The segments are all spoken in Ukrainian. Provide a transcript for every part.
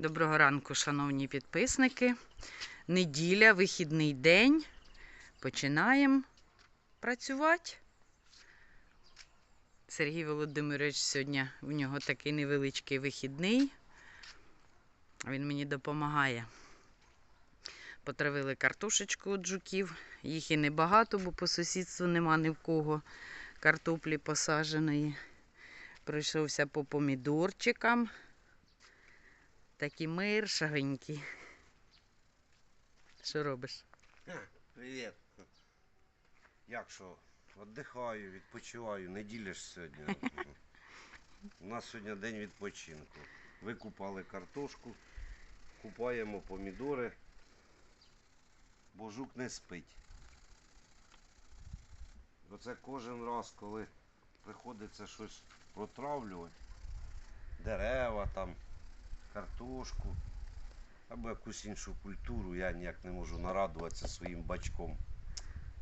Доброго ранку, шановні підписники. Неділя, вихідний день. Починаємо працювати. Сергій Володимирович сьогодні у нього такий невеличкий вихідний. Він мені допомагає. Потравили картошечку від жуків. Їх і небагато, бо по сусідству нема ні в кого картоплі посадженої. Пройшовся по помідорчикам. Такі миршавенькі. Що робиш? Привіт. Як що? Отдихаю, відпочиваю, неділя ж сьогодні. У нас сьогодні день відпочинку. Викупали картошку, купаємо помідори, бо жук не спить. Оце кожен раз, коли приходиться щось протравлювати, дерева там, картошку або якусь іншу культуру, я ніяк не можу нарадуватися своїм бачком.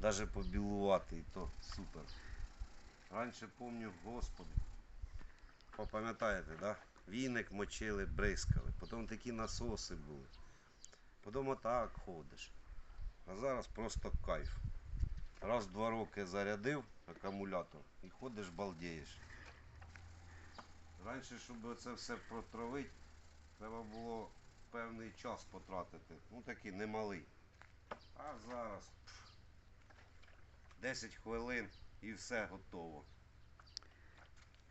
Даже побілувати, і то супер. Раніше пам'ятаю, господи. Пам'ятаєте, да? Віник мочили, бризкали. Потім такі насоси були. Потім отак ходиш. А зараз просто кайф. Раз в два роки зарядив акумулятор і ходиш балдієш. Раніше, щоб це все протравити, треба було певний час потратити. Ну такий немалий. А зараз пф, 10 хвилин і все готово.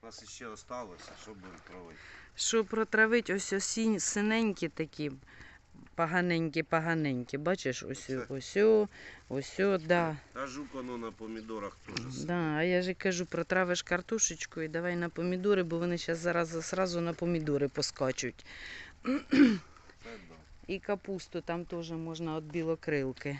У нас ще залишилося, що будемо травити. Що протравити, ось осінь синенькі такі, поганенькі, поганенькі. Бачиш, ось, ось, ось, да. Та жук воно на помідорах теж. Да, а я ж кажу, протравиш картошечку і давай на помідори, бо вони зараз зараз зразу на помідори поскачуть. І капусту там теж можна від білокрилки.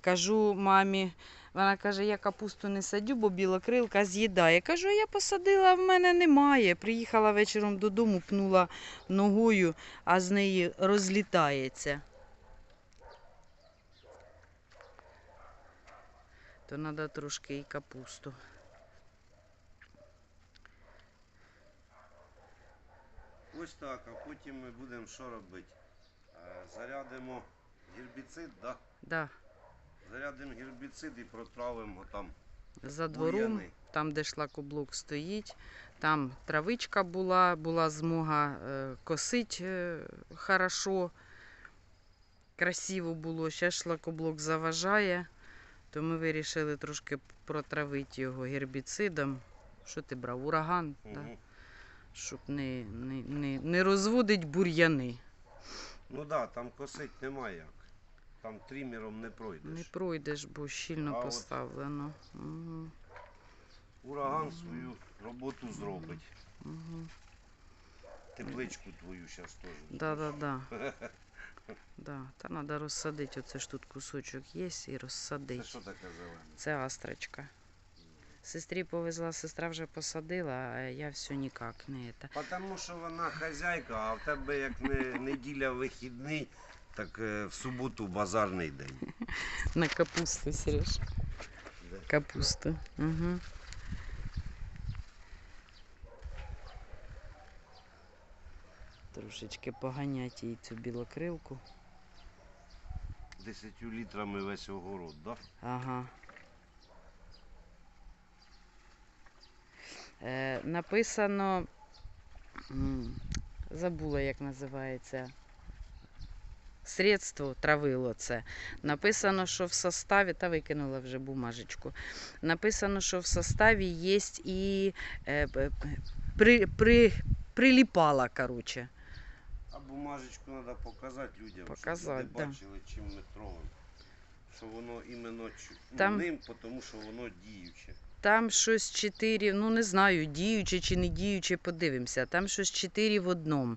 Кажу мамі, вона каже, я капусту не садю, бо білокрилка з'їдає. Кажу, я посадила, а в мене немає. Приїхала вечором додому, пнула ногою, а з неї розлітається. То треба трошки і капусту. Ось так, а потім ми будемо що робити? Е, Зарядимо гербіцид, да? Да, Зарядимо гербіцид і протравимо там. за двором. там, де шлакоблок стоїть, там травичка була, була змога е, косить е, хорошо, красиво було. Зараз шлакоблок заважає, то ми вирішили трошки протравити його гербіцидом. Що ти брав? Ураган? Угу. щоб не, не, не, не розводить бур'яни. Ну так, да, там косить немає як. Там трімером не пройдеш. Не пройдеш, бо щільно А от- поставлено. Угу, Ураган свою роботу зробить. угу. Тепличку твою зараз теж. Да, да, да. Да, та треба розсадити. Оце ж тут кусочок є і Це розсадити. що таке зелене? Це астрочка. Сестрі повезла, сестра вже посадила, а я все ніяк не це. Тому що вона хазяйка, а в тебе як не неділя вихідний, так е, в суботу базарний день. На капусту, Сереж. Де? Капусту. Угу. Трошечки поганять їй цю білокрилку. Десятью літрами весь огород, да? Ага. Е, написано, забула, як називається. Средство травило це. Написано, що в составі, та викинула вже бумажечку. Написано, що в составі є і е, при, при, приліпала, короче. А бумажечку треба показати людям, Показати, щоб да. бачили, чим ми трогаємо. Що воно іменно Там- ним, тому що воно діюче. Там щось чотири, ну не знаю, діюче чи не діюче, подивимося. Там щось чотири в одному.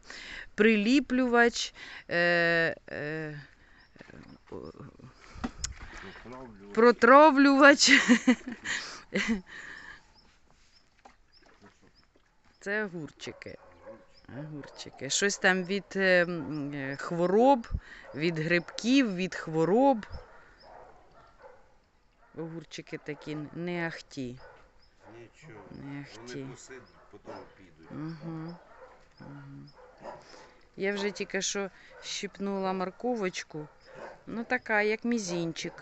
Приліплювач, е, е, протравлювач. Це огурчики. Огурчики. Щось там від е, е, хвороб, від грибків, від хвороб. Огурчики такі не ахті. Нічого. Не ахті. Вони посидять, потім підуть. Угу. Угу. Я вже тільки що щипнула морковочку. Ну, така, як мізінчик.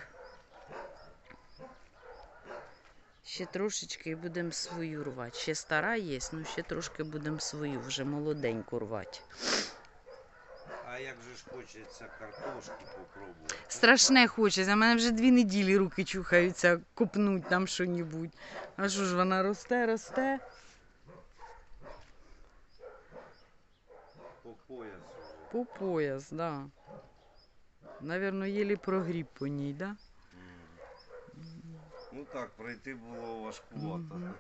Ще трошечки і будемо свою рвати. Ще стара є, ну ще трошки будемо свою, вже молоденьку рвати. А як же ж хочеться картошки попробувати? Страшне хочеться. У мене вже дві неділі руки чухаються, копнуть там що-небудь. А що ж вона росте, росте? По пояс. По пояс, да. Навірно, єлі прогріб по ній, да? Ну так, пройти було важкувато.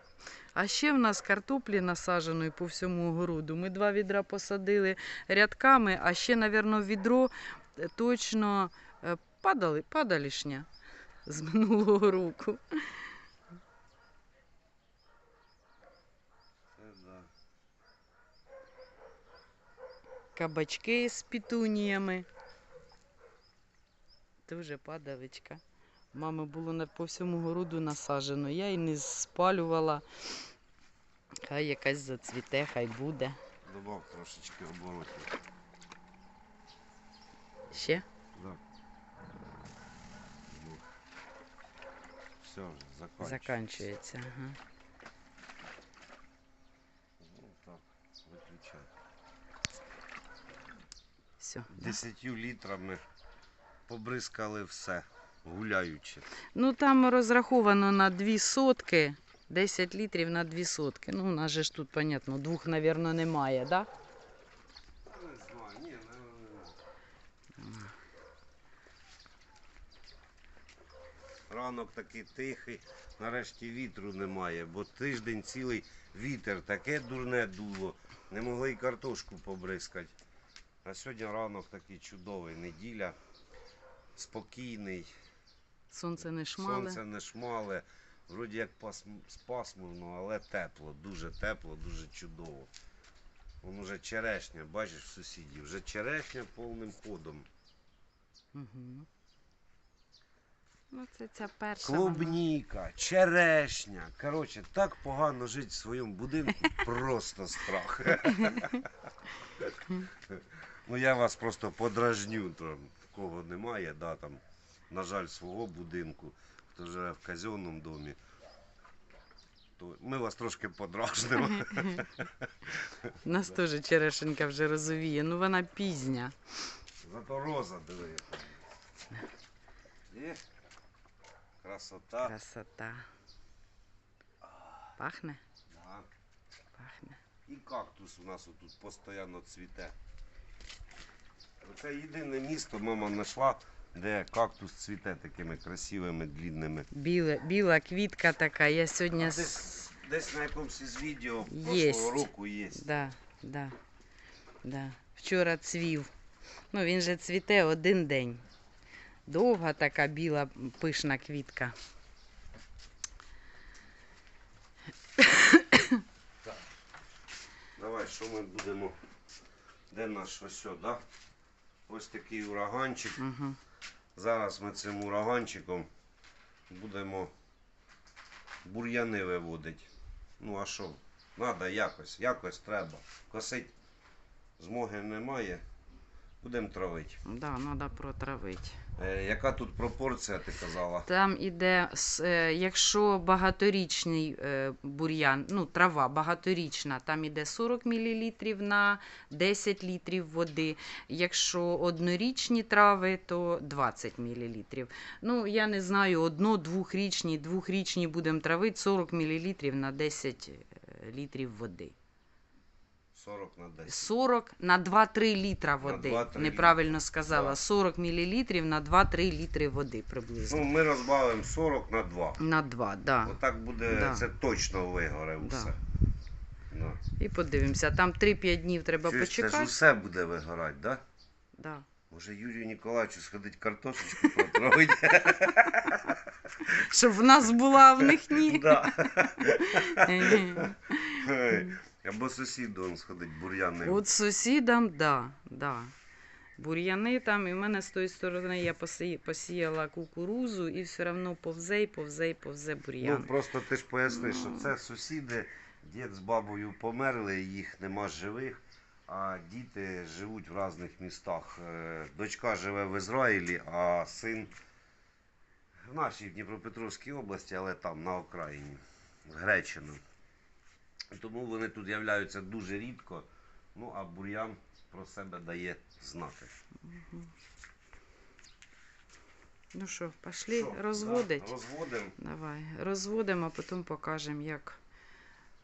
А ще в нас картоплі насадженої по всьому огороду. Ми два відра посадили рядками, а ще, навірно, відро е, точно е, падали, падалішня з минулого року. Кабачки з пітуніями. Дуже падаличка. Мами було на- по всьому городу насаджено. Я і не спалювала. Хай якась зацвіте, хай буде. Добав трошечки оборотів. Ще? Да. Ну. Все, заканчується. Заканчується. Ага. Ну так. Все. Десятью літрами побризкали все, гуляючи. Ну там розраховано на дві сотки. 10 літрів на дві сотки. Ну, у нас же ж тут, понятно, двох, мабуть, немає, да? Не знаю, ні, не, не. Ранок такий тихий, нарешті вітру немає, бо тиждень цілий вітер, таке дурне дуло. Не могли й картошку побризкати. А сьогодні ранок такий чудовий, неділя, спокійний, Сонце не шмале. сонце не шмале, вроді як пасм- пасмурно, але тепло, дуже тепло, дуже чудово. Вон уже черешня, бачиш в сусідів, вже черешня повним ходом. Угу. Ну, це ця перша. вона. Клубніка, черешня. Коротше, так погано жити в своєму будинку, просто страх. ну я вас просто подражню, там, кого немає, да, там, на жаль, свого будинку, хто живе в казенному домі. То ми вас трошки подражнимо. Нас теж черешенька вже розовіє. Ну вона пізня. Зато роза диви. Красота. Красота. Пахне? Да. Пахне. І кактус у нас тут постійно цвіте. Це єдине місто мама знайшла, де кактус цвіте такими красивими, длінними. Біла, біла квітка така. Я сьогодні. А десь, десь на якомусь із відео прошлого року є. Да, да, да. Вчора цвів. Ну, він же цвіте один день. Довга така біла пишна квітка. Давай, що ми будемо. Де наш ось сьо, да? Ось такий ураганчик. Угу. Зараз ми цим ураганчиком будемо бур'яни виводити. Ну а що? Надо якось, якось треба. Косить змоги немає. Будемо травити. Да, треба протравити. Е, яка тут пропорція, ти казала? Там іде, е, якщо багаторічний е, бур'ян, ну трава багаторічна, там іде 40 мл на 10 літрів води. Якщо однорічні трави, то 20 мл. Ну, я не знаю, одно-двохрічні, двохрічні будемо травити 40 мл на 10 е, літрів води. 40 на 10. 40 на 2-3 літра води. 2-3 Неправильно сказала. Да. 40 мл на 2-3 літри води приблизно. Ну, ми розбавимо 40 на 2. На 2, да. Отак буде, Да. це точно вигоре Да. усе. Да. І подивимося. Там 3-5 днів треба Чуєш, це ж усе буде вигорати, да? Да. Може Юрію Ніколаївичу сходить картошечку протравити? Щоб в нас була, а в них ні. Да. Або сусіду он сходить бур'яни. От сусідам, да, да. Бур'яни там, і в мене з тої сторони я посі- посіяла кукурузу, і все одно повзе, і повзе, і повзе Ну, просто ти ж поясни, що це сусіди, дід з бабою померли, їх нема живих. а діти живуть в різних містах. Е, Дочка живе в Ізраїлі, а син в нашій Дніпропетровській області, але там, на окраїні, з Гречина. Тому вони тут з'являються дуже рідко. Ну, а бур'ян про себе дає знати. Ну що, пішли Що, розводить? да, Розводимо. Давай, розводимо, а потім покажемо, як,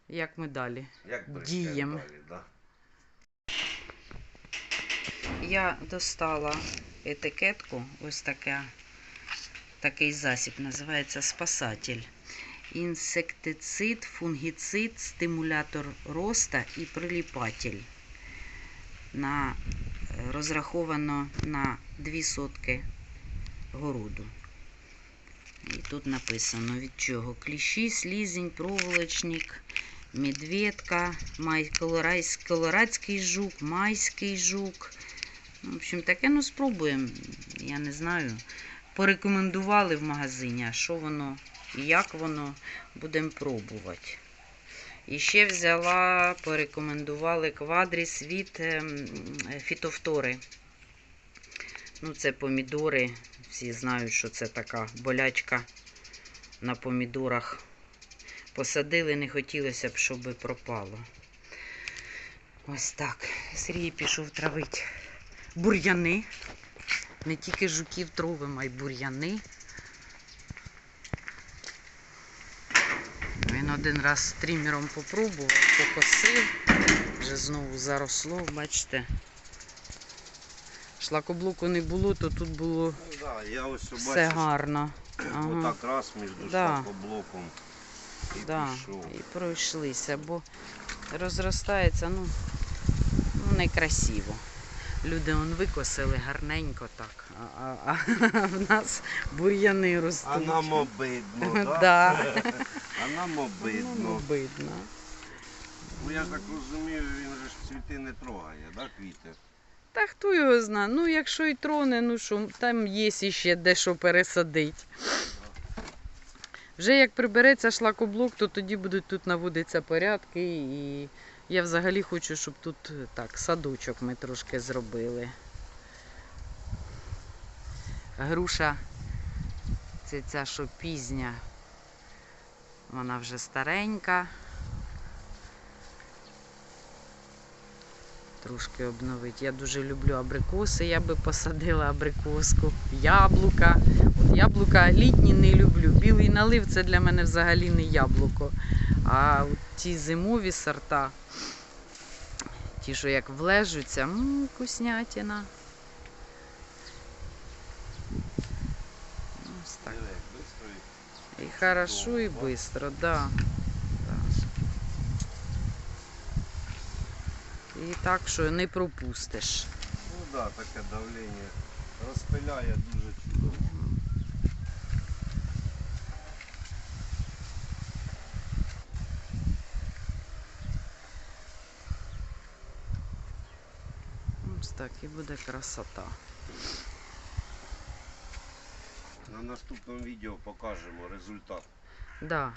як ми далі. Як брехтять Дієм. далі, да? Я достала етикетку, ось таке, такий засіб, називається спасатель. Інсектицид, фунгіцид, стимулятор роста і приліпатель. На, е, розраховано на 2 сотки городу. І тут написано від чого. Кліщі, слізень, проволочник, медведка, май, колорайсь- колорадський жук, майський жук. В общем, таке ну спробуємо. Я не знаю. Порекомендували в магазині, що воно і як воно, будемо пробувати. І ще взяла, порекомендували квадріс від ем, фітофтори. Ну, це помідори. Всі знають, що це така болячка на помідорах. Посадили, не хотілося б, щоб пропало. Ось так. Сергій пішов травити бур'яни. Не тільки жуків тровим, а й бур'яни. Він один раз стрімером попробував, покосив, вже знову заросло, бачите. Шлакоблоку не було, то тут було Ну, да, я ось все бачиш, гарно. Ага. отак раз між Да. шлакоблоком і Да, пішов. і пройшлися, бо розростається, ну, ну некрасиво. Люди он викосили гарненько так, а, а, а в нас бур'яни ростуть. А нам обидно, да? Да. А нам обидно. обидно. Ну я так розумію, він же ж цвіти не трогає, да, квіти? Та хто його зна? Ну, якщо і троне, ну що, там є ще дещо пересадить. Вже як прибереться шлакоблок, то тоді будуть тут наводитися порядки. І я взагалі хочу, щоб тут так, садочок ми трошки зробили. Груша, це ця, що пізня, вона вже старенька. трошки обновити. Я дуже люблю абрикоси, я би посадила абрикоску, яблука. От яблука літні не люблю. Білий налив це для мене взагалі не яблуко. А от ті зимові сорта, ті, що як влежуться, м, вкуснятина. Ось так. Диви, як бистро і- І хорошо, і швидко, да. да. І так, що не пропустиш. Ну да, таке давлення розпиляє дуже чудово. Ось так і буде красота. На наступному відео покажемо результат. Да.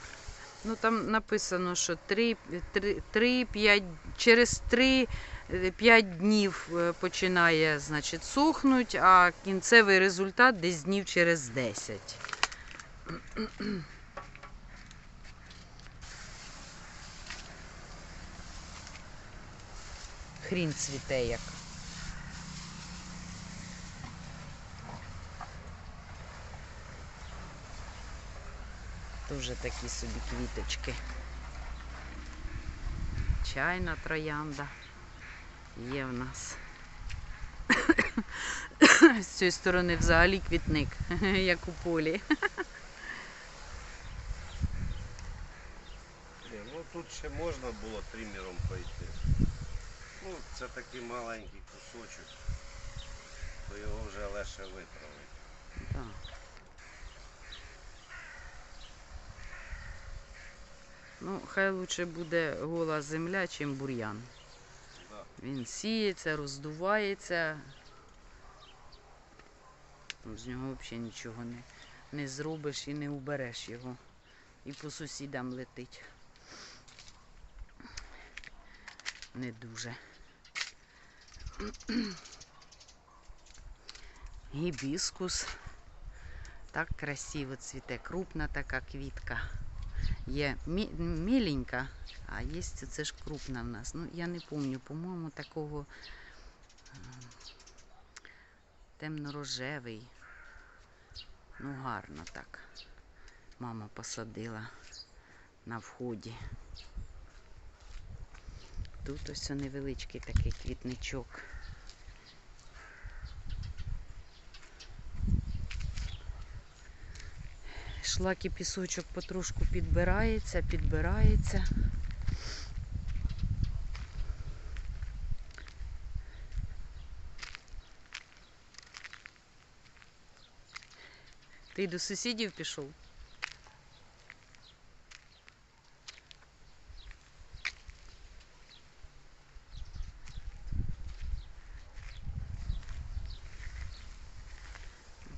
Ну там написано, що 3, 3, 3 5, через 3-5 днів е, починає значить, сохнуть, а кінцевий результат десь днів через 10. Хрін цвіте як. Дуже такі собі квіточки. Чайна троянда є в нас. З цієї сторони взагалі квітник, як у полі. Ну тут ще можна було тримером пройти. Ну, це такий маленький кусочок, то його вже легше виправити. Да. Ну, хай лучше буде гола земля, чим бур'ян. Він сіється, роздувається. Ну, З нього взагалі нічого не, не зробиш і не убереш його. І по сусідам летить. Не дуже. Гібіскус. Так красиво цвіте. Крупна така квітка. Є міленька, а є це ж крупна в нас. Ну, я не пам'ятаю, по-моєму, такого темно-рожевий. Ну, гарно так. Мама посадила на вході. Тут ось невеличкий такий квітничок. Шлак і пісочок потрошку підбирається, підбирається. Ти до сусідів пішов?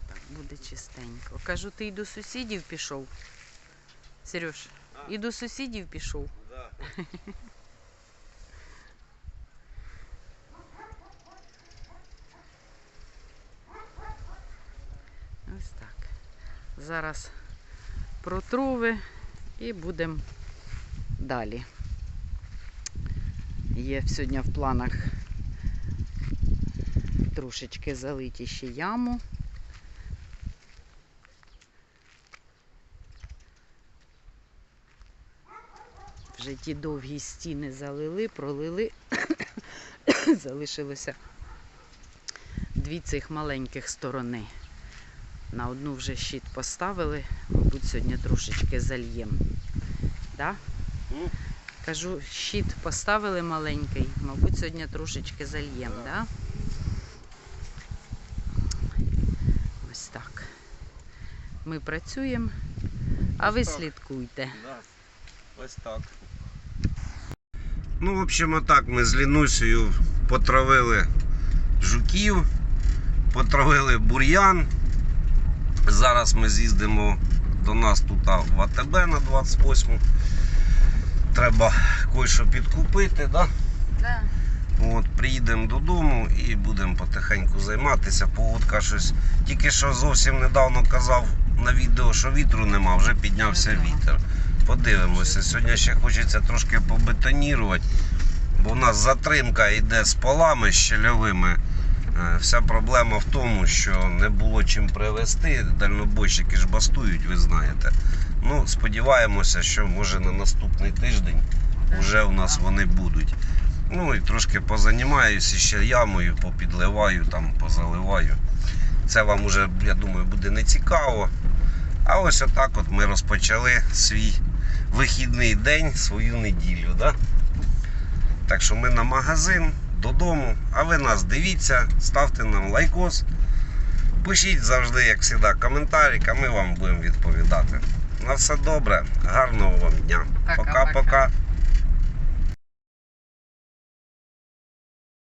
Так, буде чистенько. Кажу, ти і до сусідів пішов. Сереж, А? і до сусідів пішов. Да. Ось так. Зараз протруви і будемо далі. Є сьогодні в планах трошечки залиті ще яму. Вже ті довгі стіни залили, пролили. Залишилося дві цих маленьких сторони. На одну вже щит поставили, мабуть, сьогодні трошечки зальємо. Да? Кажу, щит поставили маленький, мабуть, сьогодні трошечки зальємо, да? Ось так. Ми працюємо, а ви слідкуйте. Да. Ось так. Ну, в общем, отак ми з Лінусею потравили жуків, потравили бур'ян. Зараз ми з'їздимо до нас тут в АТБ на 28-му. Треба кое-що підкупити, да? Да. От, приїдемо додому і будемо потихеньку займатися. Погодка щось. Тільки що зовсім недавно казав на відео, що вітру нема, вже піднявся вітер. Подивимося. Сьогодні ще хочеться трошки побетонірувати, бо у нас затримка йде з полами щельовими. Е, Вся проблема в тому, що не було чим привезти. Дальнобойщики ж бастують, ви знаєте. Ну, сподіваємося, що може на наступний тиждень вже у нас вони будуть. Ну і трошки позанімаюся ще ямою, попідливаю, там позаливаю. Це вам уже, я думаю, буде не цікаво. А ось отак от ми розпочали свій вихідний день, свою неділю. Да? Так що ми на магазин, додому, а ви нас дивіться, ставте нам лайкос. Пишіть завжди, як завжди, коментарі, а ми вам будемо відповідати. На все добре, гарного вам дня. Пока-пока. Пока-пока.